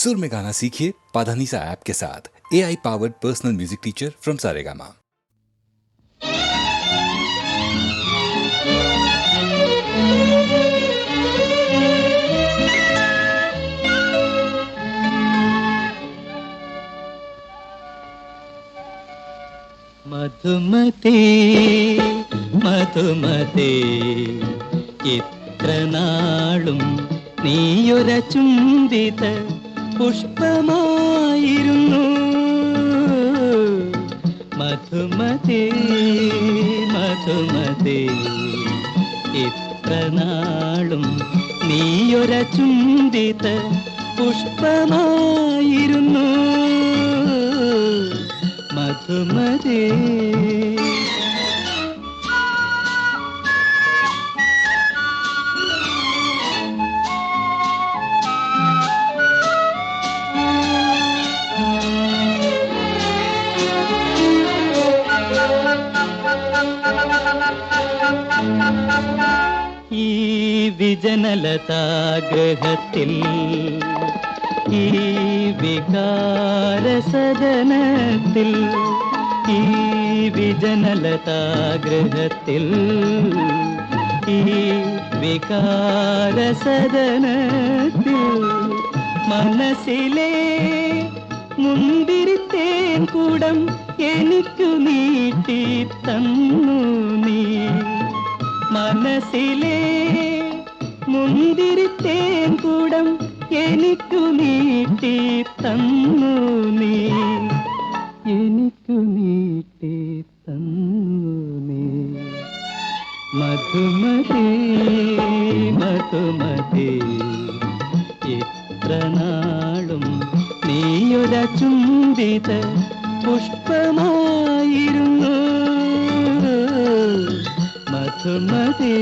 सुर में गाना सीखिए पाधानीसा ऐप के साथ A I powered personal music teacher from Saregama Madhumathi Madhumathi ഇത്ര നാളും നീയൊര ചുംബിത പുഷ്പമായിരുന്നു. മധുമതി മധുമതി ഇത്ര നാളും നീയൊര ചുംബിത പുഷ്പമായിരുന്നു. മധുമതി വിജനലതാഗ്രഹത്തിൽ ഈ വികാരസദനത്തിൽ ഈ വിജനലതാഗ്രഹത്തിൽ ഈ വികാരസദനത്തിൽ മനസ്സിലെ മുന്തിരിത്തേൻ കൂടം എനിക്കു നീട്ടി തന്നു നീ. മനസ്സിലെ മുന്തിരിത്തേൻ കൂടം എനിക്കു നീട്ടി തന്നു നീ. എനിക്കു നീട്ടി തന്നു നീ. മധുമതി മധുമതി ഇത്ര നാളും നീയൊര ചുംബിത പുഷ്പമായിരുന്നു. മധുമതി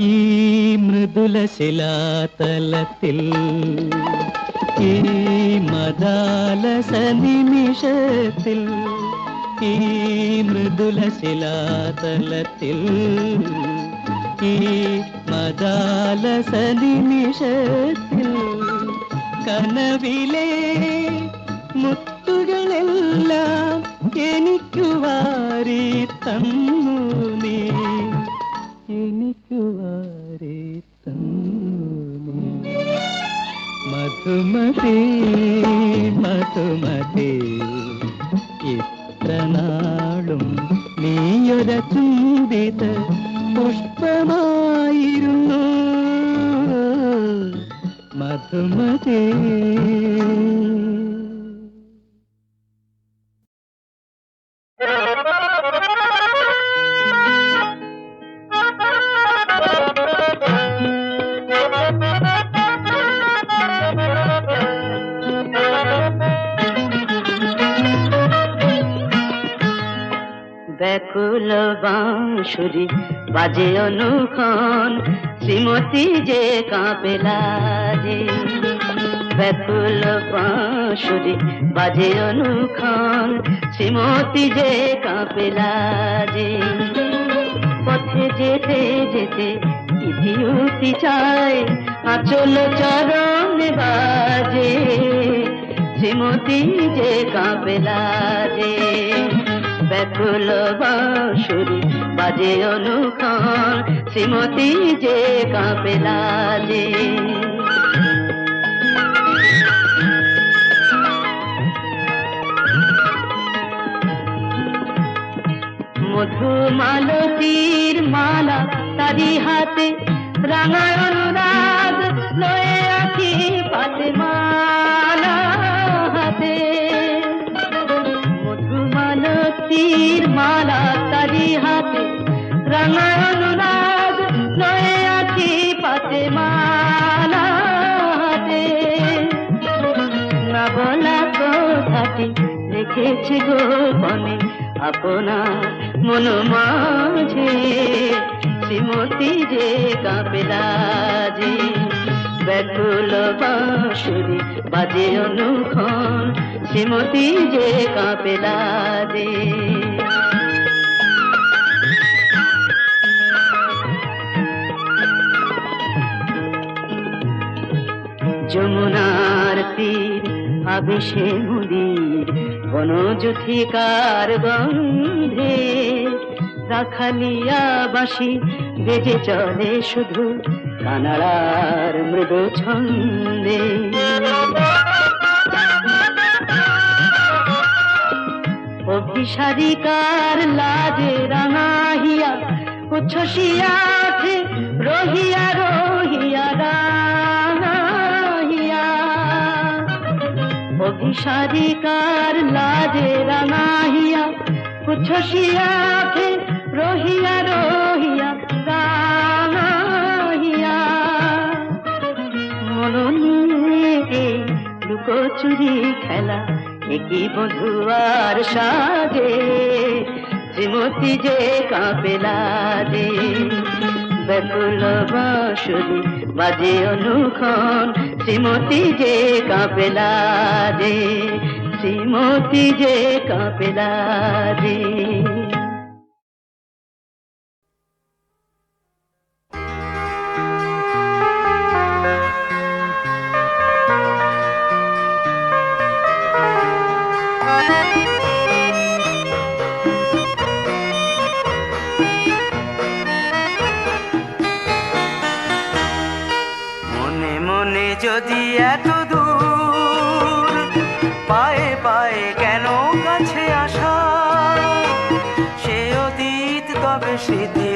ഈ മൃദുല ശിലാതലത്തിൽ ഈ മദാലസ നിമിഷത്തിൽ ഈ മൃദുല ശിലാതലത്തിൽ ഈ മദാലസ നിമിഷത്തിൽ കനവിലെ മുത്തുകളെല്ലാം എനിക്കു വാരി തന്നു നീ. എനിക്കു വാരി തന്നു. നീ മധുമതി പുഷ്പമായിരുന്നു. മധുമതി বাঁশুরি বাজে অনুক্ষণ, শ্রীমতী যে কাঁপে লাজে। ব্যাকুল বাঁশুরি, বাজে অনুক্ষণ, শ্রীমতী যে কাঁপে লাজে। পথে যেতে যেতে ইতিউতি চায়, আচল চরণ বাজে। শ্রীমতী যে কাঁপে লাজে। ব্যাকুল বাঁশুরি বাজে অনুক্ষণ শ্রীমতী যে কাঁপে লাজে। মধুমালতীর মালা তারি হাতে রাঙা রেখেছি গোপনে আপনার মন মাঝে। শ্রীমতী যে কাঁপে লাজে ব্যাকুল বাঁশুরি বাজে অনুক্ষণ। শ্রীমতী যে কাঁপে লাজে যমুনার তীর আবেশে মুদির বনজুথিকার গন্ধে রাখালিয়া বাসি বেজে চলে শুধু কানাড়ার মৃদু ছন্দে। অভিসারিকার লাজে রাঙাহিয়া উচ্ছ্বসিয়াছে রহিয়া রহিয়া অভিসারিকার লাজে রাঙাহিয়া? উচ্ছ্বসিয়াছে রহিয়া রহিয়া রাঙাহিয়া। মননে লুকোচুরি খেলা, একই বধুয়ার সাজে শ্রীমতী যে কাঁপেলা রে ব্যাকুল বাঁশুরি বাজে অনুক্ষণ শ্রীমতী যে কাঁপেলা রে শ্রীমতী যে কাঁপেলা রে যদি এত দূর পায়ে পায়ে কেন কাছে আসা? সে অতীত তবে স্মৃতি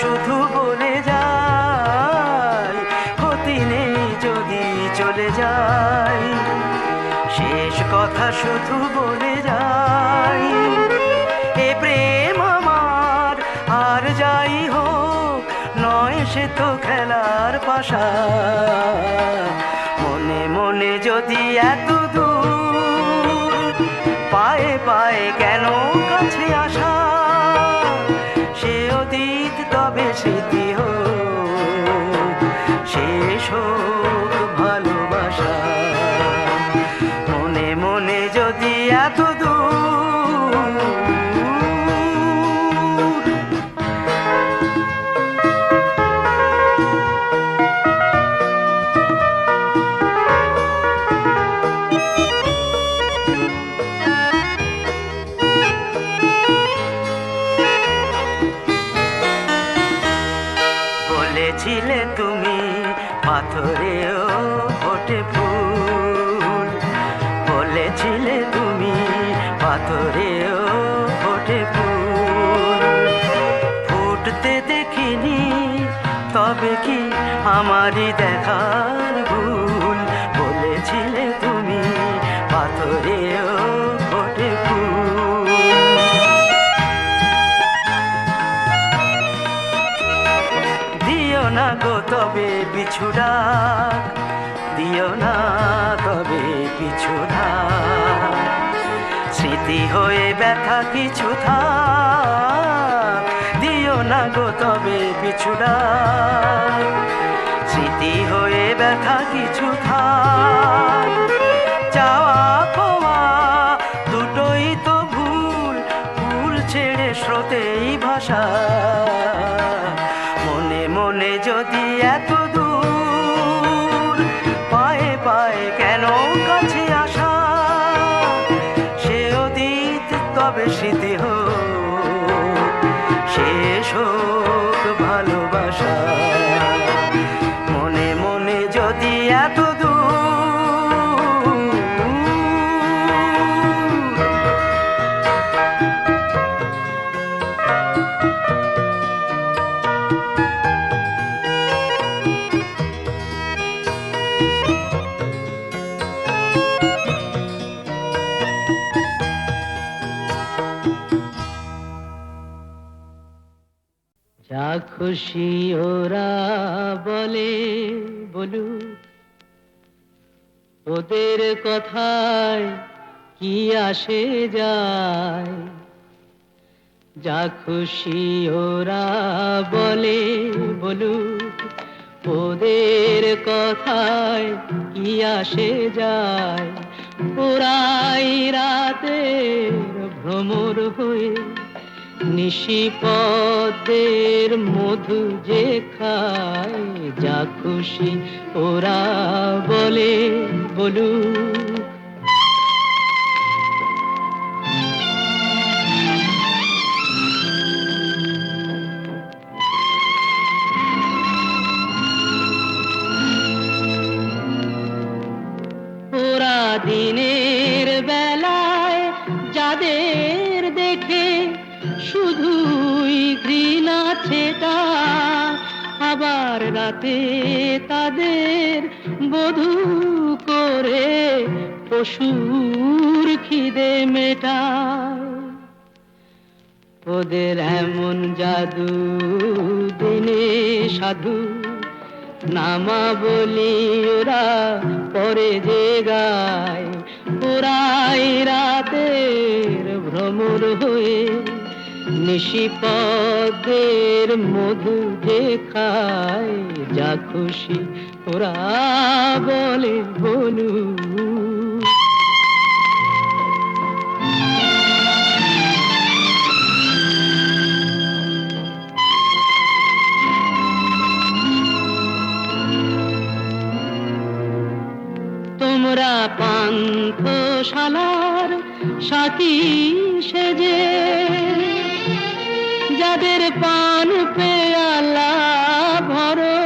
শুধু বলে যায়, ক্ষতি নেই যদি চলে যায়। শেষ কথা শুধু বলে যায়, এ প্রেম আমার, আর যাই হোক, নয় সে তো খেলার পাশা। মনে মনে যদি এত দূর পায়ে পায়ে কেন কাছে আসা? হোক শেষ আমারই দেখার ভুল। বলেছিলে তুমি পাথরেও দিও না গো তবে পিছুড়া দিও না তবে পিছুড়া স্মৃতি হয়ে ব্যথা কিছু থাক। দিও না গো তবে পিছুড়া ব্যথা কিছু থাক। খুশি ওরা বলে, বলুক, ওদের কথায় কি আসে যায়? যা খুশি ওরা বলে বলু ওদের কথায় কি আসে যায়? ওরাই রাতের ভ্রমর হয়ে নিশিপদের মধু যে খায় যা খুশি ওরা বলে বলুক ছেটা আবার রাতে তাদের বধূ করে পশুর খিদে মেটায়। ওদের এমন জাদু, দিনে সাধু নামা বলি ওরা পরে যে গায়। ওরাই রাতের ভ্রমর হয়ে নিশিপদের মধু যে খায় যা খুশি ওরা বলে বলু। তোমরা পান্থশালার সাথী সেজে যাদের পান পেয়ালা ভরো,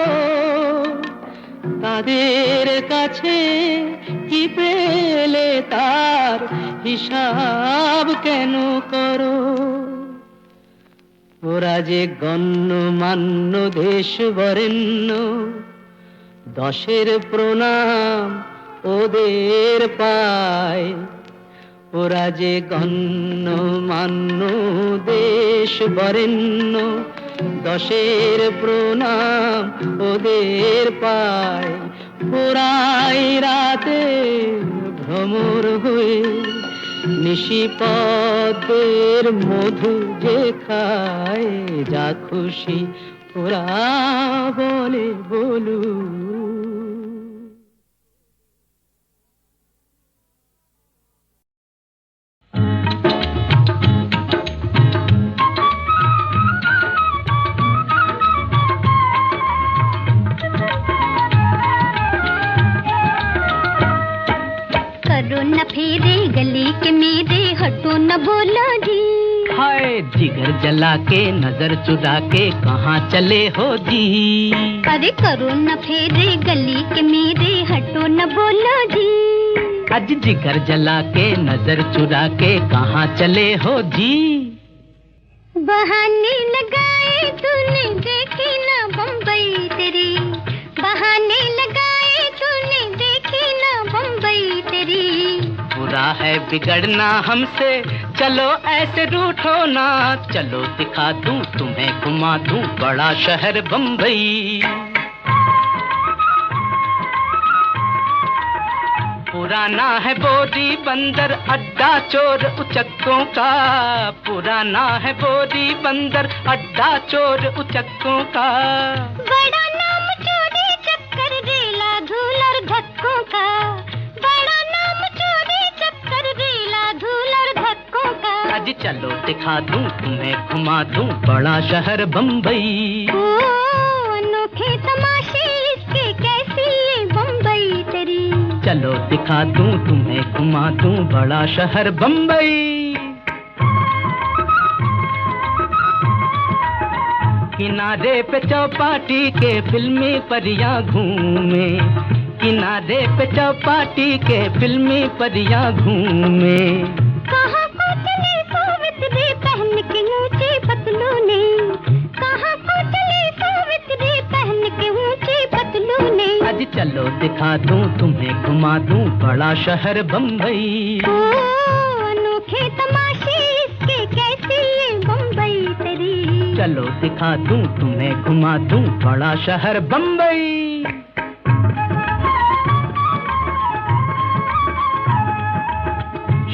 তাদের কাছে কি পেলে তার হিসাব কেন করো? ওরা যে গণ্যমান্য দেশ বরেণ্য দশের প্রণাম ওদের পায়। ওরা যে গণ্য মান্য, দেশ বরেণ্য, দশের প্রণাম ওদের পায়। ওরাই রাতে ভ্রমর হয়ে নিশিপদের মধু যে খায়, যা খুশি ওরা বলে বলু न बोलो जी। हाय जिगर जला के नज़र चुरा के कहाँ चले हो जी? अरे करो न फेरे गली के मेरे हटो न बोलो जी। अज जिगर जला के नज़र चुरा के कहाँ चले हो जी? बहाने लगाए तूने देखी ना बम्बई बुरा है बिगड़ना हमसे। चलो ऐसे रूठो ना। चलो दिखा दूँ, तुम्हें घुमा दूँ बड़ा शहर बम्बई पुराना है बोरी बंदर, अड्डा चोर उचक्कों का। पुराना है बोरी बंदर, अड्डा चोर उचक्कों का। बड़ा नाम चोरी, चक्कर, रेला धूल और धक्कों का। आज चलो दिखा दूँ तुम्हें घुमा दूँ बड़ा शहर बम्बई अनोखे तमाशे इसके कैसी ये बम्बई तेरी? चलो दिखा दूँ तुम्हें घुमा दूँ बड़ा शहर बम्बई किनारे पे चौपाटी के फिल्मी परियाँ घूमे। किनारे पे चौपाटी के फिल्मी परियाँ घूमे। चलो दिखा दूँ तुम्हें घुमा दूँ बड़ा शहर बम्बई ओ अनोखे तमाशे इसके कैसी ये बम्बई तेरी? चलो दिखा दूँ तुम्हें घुमा दूँ बड़ा शहर बम्बई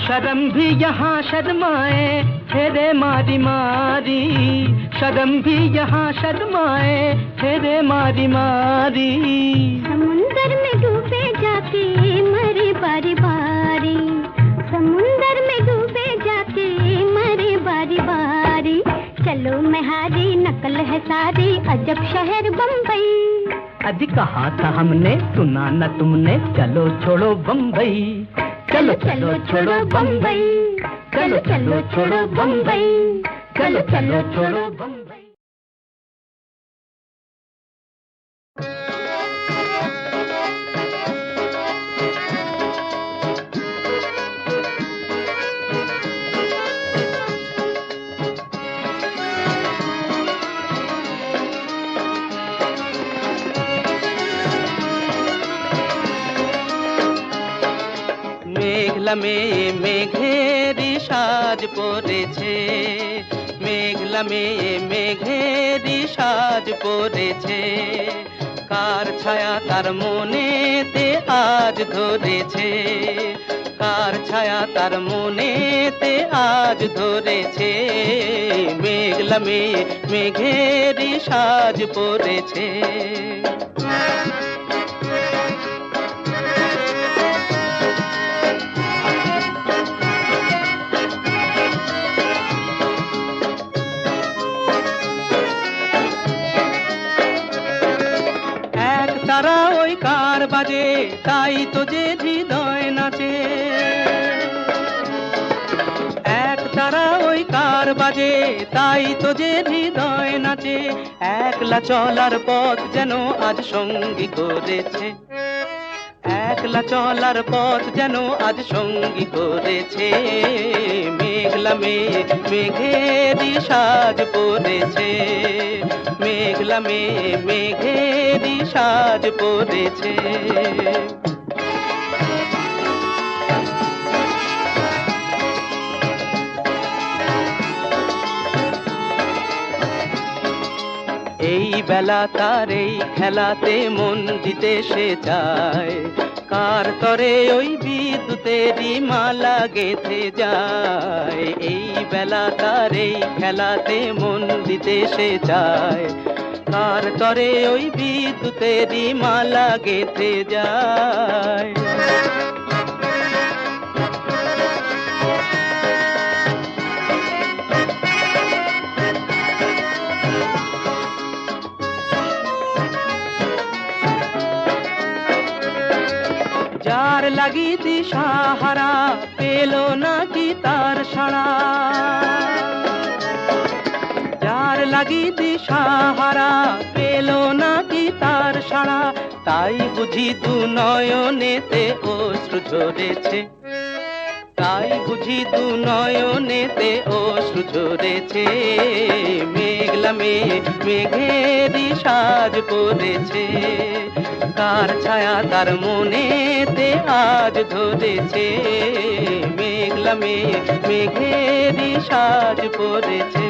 शर्म भी यहाँ शर्माए फेरे मारी मारी शर्म भी यहाँ शर्माए फेरे मारी मारी। समुंदर में डूबे जाते मरे बारी बारी समुंदर में डूबे जाते मरे बारी बारी। चलो मैं हारी नकल है सारी अजब शहर बम्बई अभी कहा था हमने सुना न तुमने चलो छोड़ो बम्बई चलो चलो छोड़ो बम्बई కలు చల్లు చూడు బొంబై కలు చల్లు చూడు মেঘলামে মেঘেরি সাজ পড়েছে। মেঘলামে মেঘেরি সাজ পড়েছে। কার ছায়া তার মনেতে আজ ধরেছে? কার ছায়া তার মনেতে আজ ধরেছে? মেঘলামে মেঘেরি সাজ পড়েছে। যে হৃদয় নাচে। এক তারা ওই কার বাজে, তাই তো যে হৃদয় নাচে। একলা চলার পথ যেন আজ সঙ্গী করেছে। একলা চলার পথ যেন আজ সঙ্গী করেছে। মেঘলা মেয়ে মেঘেরি সাজ পড়েছে। মেঘলা মেয়ে মেঘেরি সাজ পড়েছে। বেলা তার এই খেলাতে মন দিতে সে চায়। কার তরে ওই বিদ্যুতেরই মালা গেথে যায়। এই বেলা তার এই খেলাতে মন দিতে সে চায়। কার তরে ওই বিদ্যুতেরই মালা গেথে যায়। লাগি দিশাহারা পেল নাকি তার সাড়া? যার লাগি দিশাহারা পেল নাকি তার সাড়া? তাই বুঝি দু নয়নেতে অশ্রু ঝরেছে। তাই বুঝি দু নয়নেতে অশ্রু ঝরেছে। মেঘলা মেয়ে মেঘেরি সাজ পড়েছে কার ছায়া তার মনেতে আজ ধরেছে। মেঘলা মেঘ মেঘেরই সাজ পড়েছে।